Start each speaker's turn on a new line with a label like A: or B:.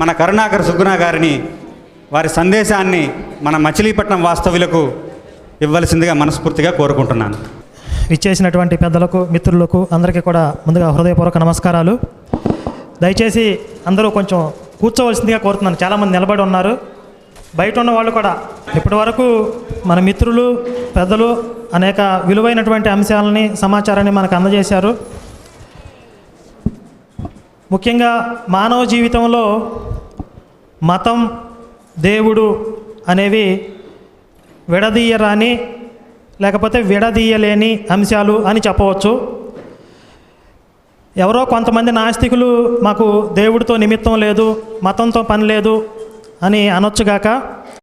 A: మన కరుణాకర్ సుగ్గుణ గారిని వారి సందేశాన్ని మన మచిలీపట్నం వాస్తవ్యులకు ఇవ్వాల్సిందిగా మనస్ఫూర్తిగా కోరుకుంటున్నాను.
B: ఇచ్చేసినటువంటి పెద్దలకు మిత్రులకు అందరికీ కూడా ముందుగా హృదయపూర్వక నమస్కారాలు. దయచేసి అందరూ కొంచెం కూర్చోవలసిందిగా కోరుతున్నాను. చాలామంది నిలబడి ఉన్నారు. బయట ఉన్న వాళ్ళు కూడా ఇప్పటి వరకు మన మిత్రులు పెద్దలు అనేక విలువైనటువంటి అంశాలని సమాచారాన్ని మనకు అందజేశారు. ముఖ్యంగా మానవ జీవితంలో మతం దేవుడు అనేవి విడదీయరాని లేకపోతే విడదీయలేని అంశాలు అని చెప్పవచ్చు. ఎవరో కొంతమంది నాస్తికులు మాకు దేవుడితో నిమిత్తం లేదు మతంతో పని లేదు అని అనొచ్చుగాక